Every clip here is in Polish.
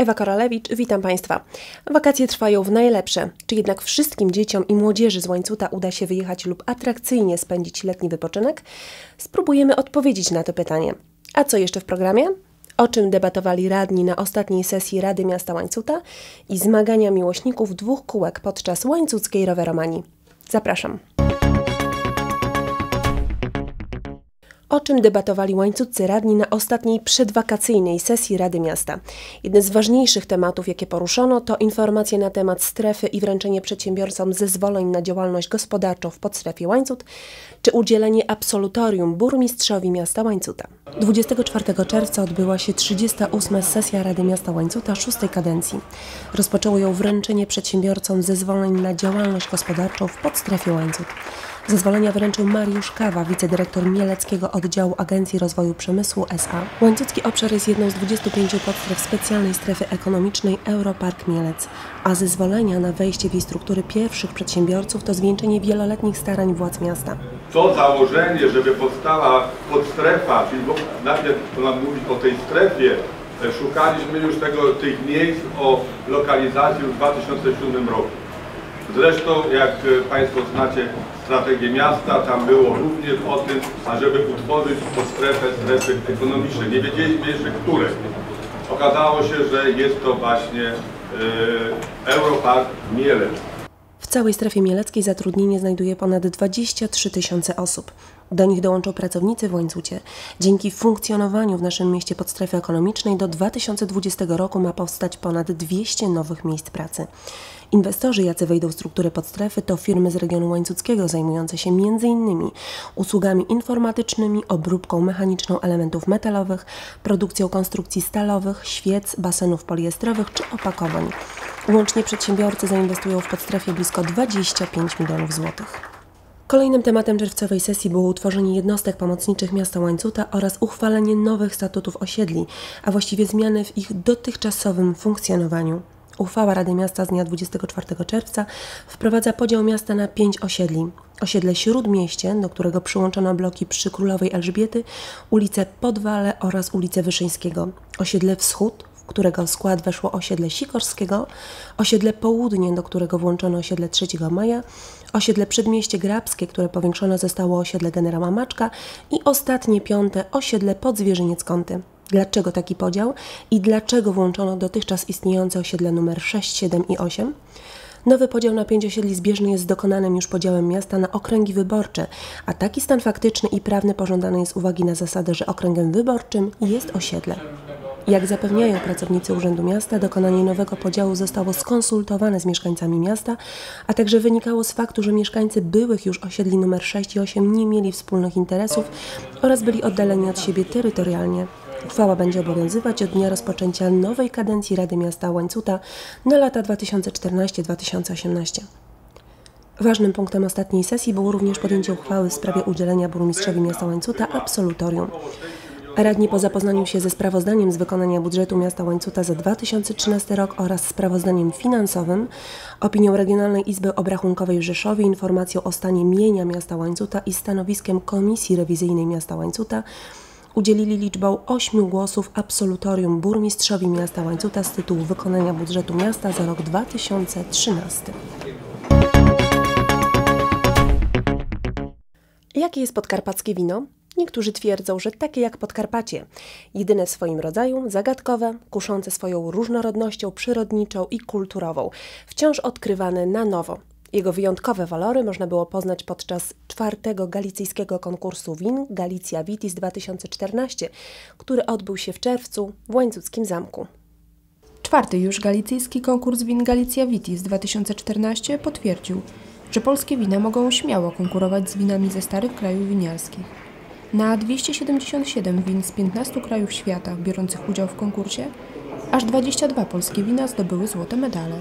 Ewa Koralewicz, witam Państwa. Wakacje trwają w najlepsze. Czy jednak wszystkim dzieciom i młodzieży z Łańcuta uda się wyjechać lub atrakcyjnie spędzić letni wypoczynek? Spróbujemy odpowiedzieć na to pytanie. A co jeszcze w programie? O czym debatowali radni na ostatniej sesji Rady Miasta Łańcuta i zmagania miłośników dwóch kółek podczas łańcuckiej roweromanii. Zapraszam. O czym debatowali łańcucy radni na ostatniej przedwakacyjnej sesji Rady Miasta? Jeden z ważniejszych tematów, jakie poruszono, to informacje na temat strefy i wręczenie przedsiębiorcom zezwoleń na działalność gospodarczą w podstrefie Łańcut, czy udzielenie absolutorium burmistrzowi miasta Łańcuta. 24 czerwca odbyła się 38. sesja Rady Miasta Łańcuta szóstej kadencji. Rozpoczęło ją wręczenie przedsiębiorcom zezwoleń na działalność gospodarczą w podstrefie Łańcut. Zezwolenia wręczył Mariusz Kawa, wicedyrektor Mieleckiego Oddziału Agencji Rozwoju Przemysłu SA. Łańcucki obszar jest jedną z 25 podstref specjalnej strefy ekonomicznej Europark Mielec, a zezwolenia na wejście w jej struktury pierwszych przedsiębiorców to zwieńczenie wieloletnich starań władz miasta. To założenie, żeby powstała podstrefa, czyli najpierw mam mówić o tej strefie, e, szukaliśmy już tego, tych miejsc o lokalizacji w 2007 roku. Zresztą, jak e, Państwo znacie strategię miasta, tam było również o tym, ażeby utworzyć podstrefę strefy ekonomicznej. Nie wiedzieliśmy jeszcze, które. Okazało się, że jest to właśnie e, Europark Mielec. W całej strefie mieleckiej zatrudnienie znajduje ponad 23 tysiące osób. Do nich dołączą pracownicy w łańcucie. Dzięki funkcjonowaniu w naszym mieście podstrefy ekonomicznej do 2020 roku ma powstać ponad 200 nowych miejsc pracy. Inwestorzy, jacy wejdą w strukturę podstrefy, to firmy z regionu łańcuckiego zajmujące się m.in. usługami informatycznymi, obróbką mechaniczną elementów metalowych, produkcją konstrukcji stalowych, świec, basenów poliestrowych czy opakowań. Łącznie przedsiębiorcy zainwestują w podstrefie blisko 25 milionów złotych. Kolejnym tematem czerwcowej sesji było utworzenie jednostek pomocniczych miasta Łańcuta oraz uchwalenie nowych statutów osiedli, a właściwie zmiany w ich dotychczasowym funkcjonowaniu. Uchwała Rady Miasta z dnia 24 czerwca wprowadza podział miasta na pięć osiedli. Osiedle Śródmieście, do którego przyłączono bloki przy Królowej Elżbiety, ulicę Podwale oraz ulicę Wyszyńskiego. Osiedle Wschód, którego skład weszło osiedle Sikorskiego, osiedle Południe, do którego włączono osiedle 3 maja, osiedle Przedmieście Grabskie, które powiększone zostało osiedle generała Maczka i ostatnie piąte osiedle Podzwierzyniec Kąty. Dlaczego taki podział i dlaczego włączono dotychczas istniejące osiedle numer 6, 7 i 8? Nowy podział na pięć osiedli zbieżny jest z dokonanym już podziałem miasta na okręgi wyborcze, a taki stan faktyczny i prawny pożądany jest uwagi na zasadę, że okręgiem wyborczym jest osiedle. Jak zapewniają pracownicy Urzędu Miasta, dokonanie nowego podziału zostało skonsultowane z mieszkańcami miasta, a także wynikało z faktu, że mieszkańcy byłych już osiedli numer 6 i 8 nie mieli wspólnych interesów oraz byli oddaleni od siebie terytorialnie. Uchwała będzie obowiązywać od dnia rozpoczęcia nowej kadencji Rady Miasta Łańcuta na lata 2014-2018. Ważnym punktem ostatniej sesji było również podjęcie uchwały w sprawie udzielenia burmistrzowi miasta Łańcuta absolutorium. Radni po zapoznaniu się ze sprawozdaniem z wykonania budżetu miasta Łańcuta za 2013 rok oraz sprawozdaniem finansowym, opinią Regionalnej Izby Obrachunkowej w Rzeszowie, informacją o stanie mienia miasta Łańcuta i stanowiskiem Komisji Rewizyjnej miasta Łańcuta udzielili liczbą 8 głosów absolutorium burmistrzowi miasta Łańcuta z tytułu wykonania budżetu miasta za rok 2013. Jakie jest podkarpackie wino? Niektórzy twierdzą, że takie jak Podkarpacie, jedyne w swoim rodzaju, zagadkowe, kuszące swoją różnorodnością przyrodniczą i kulturową, wciąż odkrywane na nowo. Jego wyjątkowe walory można było poznać podczas czwartego galicyjskiego konkursu win Galicja Vitis 2014, który odbył się w czerwcu w Łańcuckim Zamku. Czwarty już galicyjski konkurs win Galicja Vitis 2014 potwierdził, że polskie wina mogą śmiało konkurować z winami ze starych krajów winiarskich. Na 277 win z 15 krajów świata biorących udział w konkursie, aż 22 polskie wina zdobyły złote medale.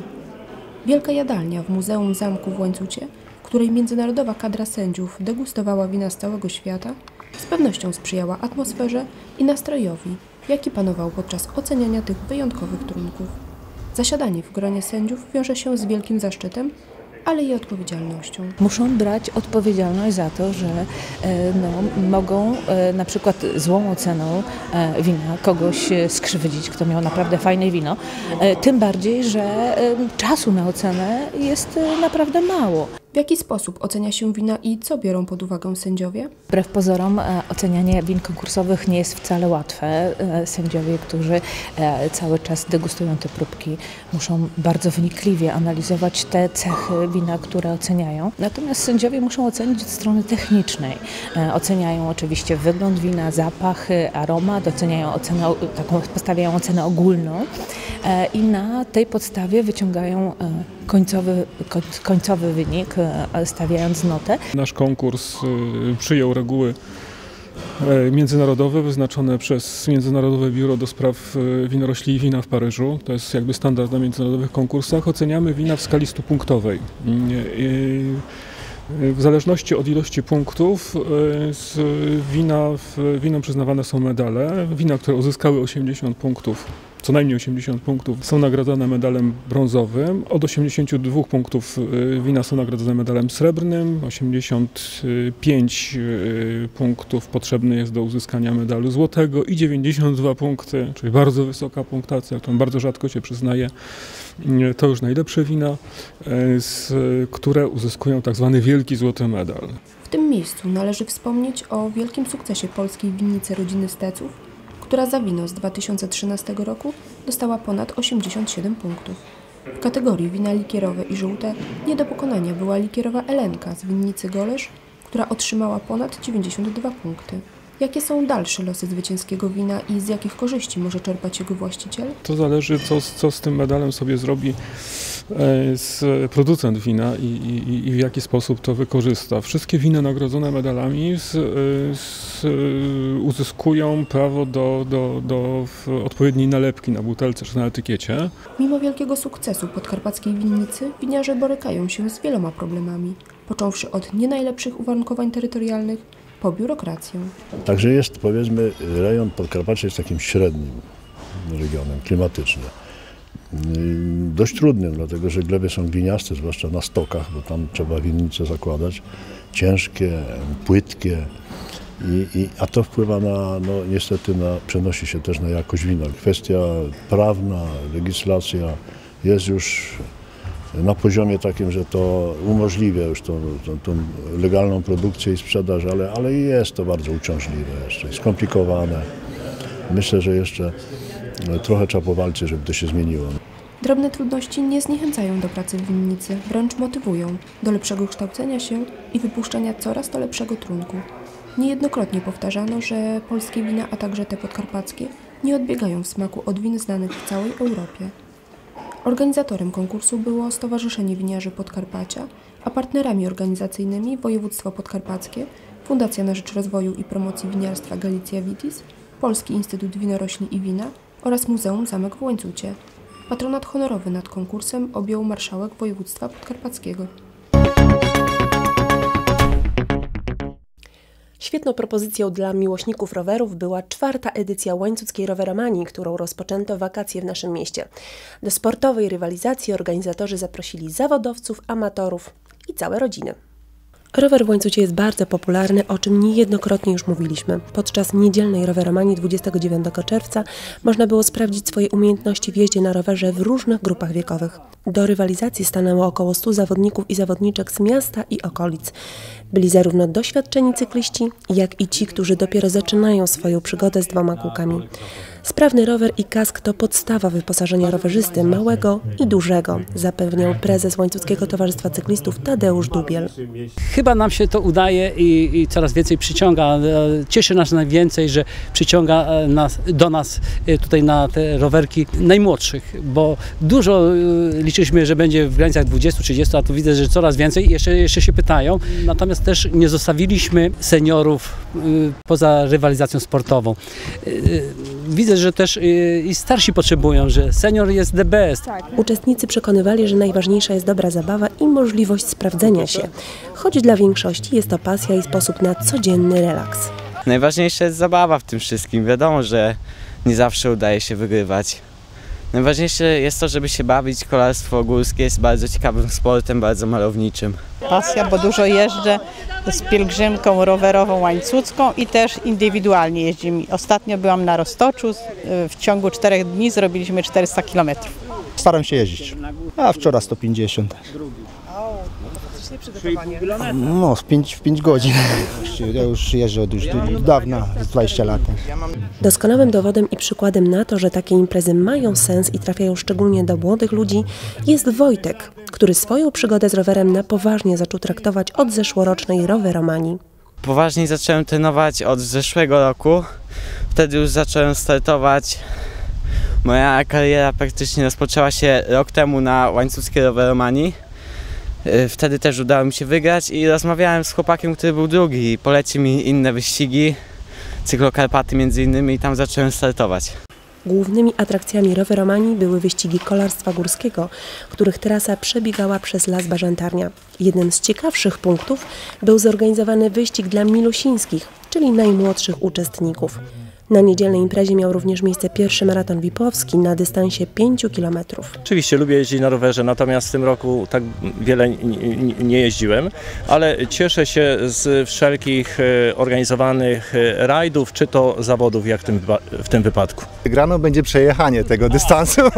Wielka jadalnia w Muzeum Zamku w Łańcucie, w której międzynarodowa kadra sędziów degustowała wina z całego świata, z pewnością sprzyjała atmosferze i nastrojowi jaki panował podczas oceniania tych wyjątkowych trunków. Zasiadanie w gronie sędziów wiąże się z wielkim zaszczytem, ale i odpowiedzialnością. Muszą brać odpowiedzialność za to, że e, no, mogą e, na przykład złą oceną e, wina kogoś skrzywdzić, kto miał naprawdę fajne wino. Tym bardziej, że czasu na ocenę jest naprawdę mało. W jaki sposób ocenia się wina i co biorą pod uwagę sędziowie? Wbrew pozorom e, ocenianie win konkursowych nie jest wcale łatwe. E, sędziowie, którzy e, cały czas degustują te próbki, muszą bardzo wnikliwie analizować te cechy wina, które oceniają. Natomiast sędziowie muszą ocenić od strony technicznej. Oceniają oczywiście wygląd wina, zapach, aromat, oceniają ocenę, taką, postawiają ocenę ogólną i na tej podstawie wyciągają końcowy, końcowy wynik, stawiając notę. Nasz konkurs y, przyjął reguły e, międzynarodowe wyznaczone przez Międzynarodowe Biuro do Spraw e, Winorośli i Wina w Paryżu. To jest jakby standard na międzynarodowych konkursach. Oceniamy wina w skali 100 punktowej. W zależności od ilości punktów z wina, winom przyznawane są medale. Wina, które uzyskały 80 punktów co najmniej 80 punktów są nagradzane medalem brązowym. Od 82 punktów y, wina są nagradzane medalem srebrnym. 85 y, punktów potrzebny jest do uzyskania medalu złotego i 92 punkty, czyli bardzo wysoka punktacja, którą bardzo rzadko się przyznaje. Y, to już najlepsze wina, które uzyskują tak zwany wielki złoty medal. W tym miejscu należy wspomnieć o wielkim sukcesie polskiej winnicy rodziny Steców, która za wino z 2013 roku dostała ponad 87 punktów. W kategorii wina likierowe i żółte nie do pokonania była likierowa Elenka z winnicy Golesz, która otrzymała ponad 92 punkty. Jakie są dalsze losy zwycięskiego wina i z jakich korzyści może czerpać jego właściciel? To zależy, co, co z tym medalem sobie zrobi e, z producent wina i, i, i, w jaki sposób to wykorzysta. Wszystkie wina nagrodzone medalami z, z, uzyskują prawo do, do, do odpowiedniej nalepki na butelce czy na etykiecie. Mimo wielkiego sukcesu podkarpackiej winnicy, winiarze borykają się z wieloma problemami, począwszy od nie najlepszych uwarunkowań terytorialnych, po biurokrację. Także jest, powiedzmy, rejon Podkarpacia jest takim średnim regionem klimatycznie. Dość trudnym, dlatego że gleby są gliniaste, zwłaszcza na stokach, bo tam trzeba winnice zakładać, ciężkie, płytkie, i, i, a to wpływa na, no niestety na, przenosi się też na jakość wina. Kwestia prawna, legislacja jest już na poziomie takim, że to umożliwia już tą, tą, tą, legalną produkcję i sprzedaż, ale, ale jest to bardzo uciążliwe jeszcze, skomplikowane. Myślę, że jeszcze trochę trzeba powalczyć, żeby to się zmieniło. Drobne trudności nie zniechęcają do pracy w winnicy, wręcz motywują do lepszego kształcenia się i wypuszczania coraz to lepszego trunku. Niejednokrotnie powtarzano, że polskie wina, a także te podkarpackie, nie odbiegają w smaku od win znanych w całej Europie. Organizatorem konkursu było Stowarzyszenie Winiarzy Podkarpacia, a partnerami organizacyjnymi Województwo Podkarpackie, Fundacja na Rzecz Rozwoju i Promocji Winiarstwa Galicja Vitis, Polski Instytut Winorośli i Wina oraz Muzeum Zamek w Łańcucie. Patronat honorowy nad konkursem objął marszałek województwa podkarpackiego. Świetną propozycją dla miłośników rowerów była czwarta edycja łańcuckiej roweromanii, którą rozpoczęto wakacje w naszym mieście. Do sportowej rywalizacji organizatorzy zaprosili zawodowców, amatorów i całe rodziny. Rower w łańcucie jest bardzo popularny, o czym niejednokrotnie już mówiliśmy. Podczas niedzielnej roweromanii 29 czerwca można było sprawdzić swoje umiejętności w jeździe na rowerze w różnych grupach wiekowych. Do rywalizacji stanęło około 100 zawodników i zawodniczek z miasta i okolic. Byli zarówno doświadczeni cykliści, jak i ci, którzy dopiero zaczynają swoją przygodę z dwoma kółkami. Sprawny rower i kask to podstawa wyposażenia rowerzysty małego i dużego, zapewniał prezes Łańcuckiego Towarzystwa Cyklistów Tadeusz Dubiel. Chyba nam się to udaje i, i coraz więcej przyciąga. E, cieszy nas najwięcej, że przyciąga e, nas, do nas e, tutaj na te rowerki najmłodszych, bo dużo liczyliśmy, że będzie w granicach 20-30, a tu widzę, że coraz więcej jeszcze, jeszcze się pytają. Natomiast też nie zostawiliśmy seniorów poza rywalizacją sportową. Widzę, że też y, i starsi potrzebują, że senior jest the best. Tak. Uczestnicy przekonywali, że najważniejsza jest dobra zabawa i możliwość sprawdzenia się, choć dla większości jest to pasja i sposób na codzienny relaks. Najważniejsza jest zabawa w tym wszystkim. Wiadomo, że nie zawsze udaje się wygrywać. Najważniejsze jest to, żeby się bawić. Kolarstwo górskie jest bardzo ciekawym sportem, bardzo malowniczym. Pasja, bo dużo jeżdżę z pielgrzymką rowerową łańcucką i też indywidualnie jeździmy. Ostatnio byłam na Roztoczu, w ciągu czterech dni zrobiliśmy 400 kilometrów. Staram się jeździć, a wczoraj 150. No, w 5, w 5 godzin. Ja już jeżdżę od już dawna, z 20 lat. Doskonałym dowodem i przykładem na to, że takie imprezy mają sens i trafiają szczególnie do młodych ludzi, jest Wojtek, który swoją przygodę z rowerem na poważnie zaczął traktować od zeszłorocznej roweromanii. Poważniej zacząłem trenować od zeszłego roku. Wtedy już zacząłem startować. Moja kariera praktycznie rozpoczęła się rok temu na łańcuckiej roweromanii. Y, Wtedy też udało mi się wygrać i rozmawiałem z chłopakiem, który był drugi i polecił mi inne wyścigi, cyklokarpaty między innymi i tam zacząłem startować. Głównymi atrakcjami roweromanii były wyścigi kolarstwa górskiego, których trasa przebiegała przez Las Bażantarnia. Jednym z ciekawszych punktów był zorganizowany wyścig dla milusińskich, czyli najmłodszych uczestników. Na niedzielnej imprezie miał również miejsce pierwszy maraton Wipowski na dystansie 5 kilometrów. Oczywiście lubię jeździć na rowerze, natomiast w tym roku tak wiele nie jeździłem, ale cieszę się z wszelkich e, organizowanych e, rajdów, czy to zawodów, jak w tym, wypa- w tym wypadku. Grano będzie przejechanie tego dystansu.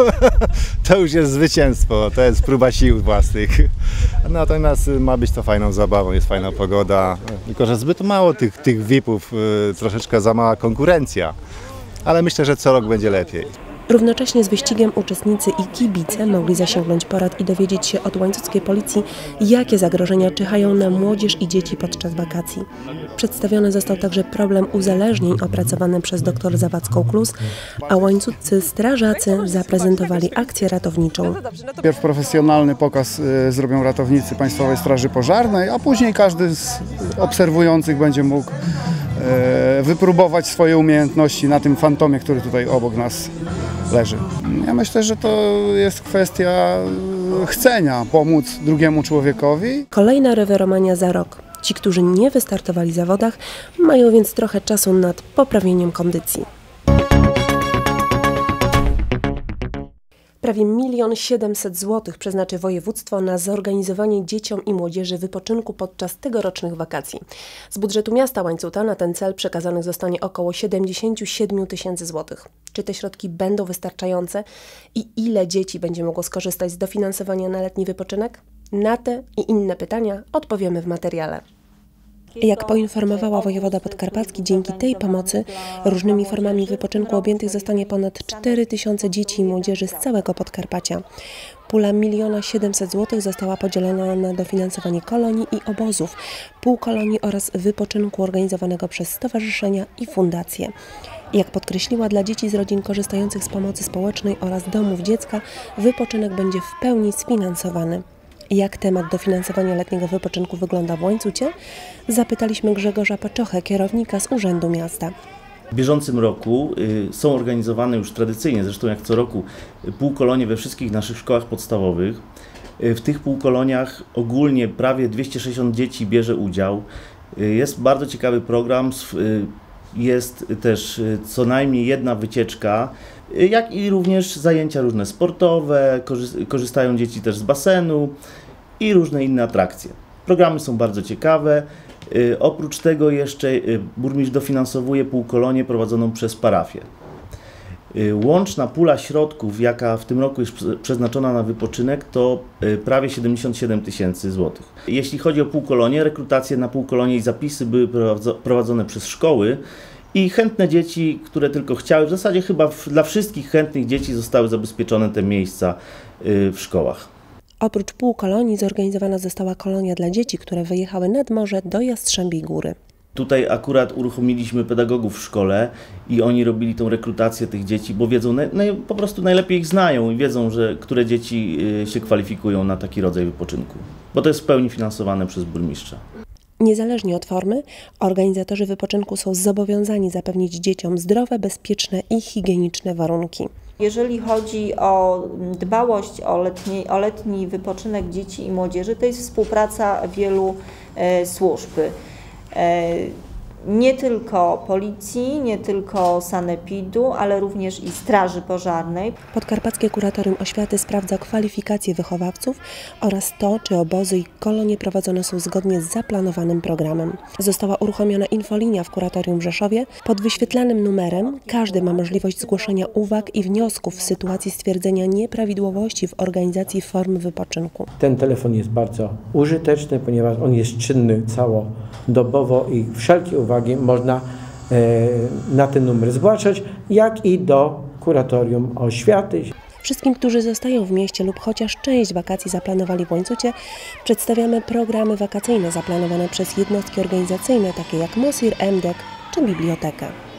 To już jest zwycięstwo, to jest próba sił własnych. Natomiast ma być to fajną zabawą, jest fajna pogoda. Tylko, że zbyt mało tych, tych VIP-ów, troszeczkę za mała konkurencja. Ale myślę, że co rok będzie lepiej. Równocześnie z wyścigiem uczestnicy i kibice mogli zasięgnąć porad i dowiedzieć się od łańcuckiej policji, jakie zagrożenia czyhają na młodzież i dzieci podczas wakacji. Przedstawiony został także problem uzależnień opracowany przez dr Zawadzką Klus, a łańcuccy strażacy zaprezentowali akcję ratowniczą. Najpierw profesjonalny pokaz y, zrobią ratownicy Państwowej Straży Pożarnej, a później każdy z obserwujących będzie mógł wypróbować swoje umiejętności na tym fantomie, który tutaj obok nas leży. Ja myślę, że to jest kwestia y, chcenia pomóc drugiemu człowiekowi. Kolejna roweromania za rok. Ci, którzy nie wystartowali w zawodach, mają więc trochę czasu nad poprawieniem kondycji. Prawie milion siedemset złotych przeznaczy województwo na zorganizowanie dzieciom i młodzieży wypoczynku podczas tegorocznych wakacji. Z budżetu miasta Łańcuta na ten cel przekazanych zostanie około 77 tysięcy złotych. Czy te środki będą wystarczające i ile dzieci będzie mogło skorzystać z dofinansowania na letni wypoczynek? Na te i inne pytania odpowiemy w materiale. Jak poinformowała wojewoda podkarpacki, dzięki tej pomocy różnymi formami wypoczynku objętych zostanie ponad 4 tysiące dzieci i młodzieży z całego Podkarpacia. Pula miliona 700 zł została podzielona na dofinansowanie kolonii i obozów, półkolonii oraz wypoczynku organizowanego przez stowarzyszenia i fundacje. Jak podkreśliła, dla dzieci z rodzin korzystających z pomocy społecznej oraz domów dziecka wypoczynek będzie w pełni sfinansowany. Jak temat dofinansowania letniego wypoczynku wygląda w Łańcucie? Zapytaliśmy Grzegorza Paczochę, kierownika z Urzędu Miasta. W bieżącym roku y, są organizowane już tradycyjnie, zresztą jak co roku, półkolonie we wszystkich naszych szkołach podstawowych. Y, W tych półkoloniach ogólnie prawie 260 dzieci bierze udział. Y, Jest bardzo ciekawy program, jest też co najmniej jedna wycieczka, jak i również zajęcia różne sportowe, korzy- korzystają dzieci też z basenu i różne inne atrakcje. Programy są bardzo ciekawe. Y, Oprócz tego jeszcze y, burmistrz dofinansowuje półkolonię prowadzoną przez parafię. Y, Łączna pula środków, jaka w tym roku jest prze- przeznaczona na wypoczynek, to prawie 77 tysięcy złotych. Jeśli chodzi o półkolonie, rekrutacje na półkolonie i zapisy były prowadzo- prowadzone przez szkoły i chętne dzieci, które tylko chciały, w zasadzie chyba dla wszystkich chętnych dzieci zostały zabezpieczone te miejsca w szkołach. Oprócz półkolonii zorganizowana została kolonia dla dzieci, które wyjechały nad morze do Jastrzębiej Góry. Tutaj akurat uruchomiliśmy pedagogów w szkole i oni robili tą rekrutację tych dzieci, bo wiedzą, po prostu najlepiej ich znają i wiedzą, że które dzieci y, się kwalifikują na taki rodzaj wypoczynku. Bo to jest w pełni finansowane przez burmistrza. Niezależnie od formy, organizatorzy wypoczynku są zobowiązani zapewnić dzieciom zdrowe, bezpieczne i higieniczne warunki. Jeżeli chodzi o dbałość o letni, o letni wypoczynek dzieci i młodzieży, to jest współpraca wielu e, służb. E, nie tylko policji, nie tylko sanepidu, ale również i straży pożarnej. Podkarpackie Kuratorium Oświaty sprawdza kwalifikacje wychowawców oraz to, czy obozy i kolonie prowadzone są zgodnie z zaplanowanym programem. Została uruchomiona infolinia w Kuratorium w Rzeszowie. Pod wyświetlanym numerem każdy ma możliwość zgłoszenia uwag i wniosków w sytuacji stwierdzenia nieprawidłowości w organizacji formy wypoczynku. Ten telefon jest bardzo użyteczny, ponieważ on jest czynny całodobowo i wszelkie uwagi można e, na ten numer zgłaszać, jak i do kuratorium oświaty. Wszystkim, którzy zostają w mieście lub chociaż część wakacji zaplanowali w Łańcucie, przedstawiamy programy wakacyjne zaplanowane przez jednostki organizacyjne takie jak MOSIR, MDEK czy bibliotekę.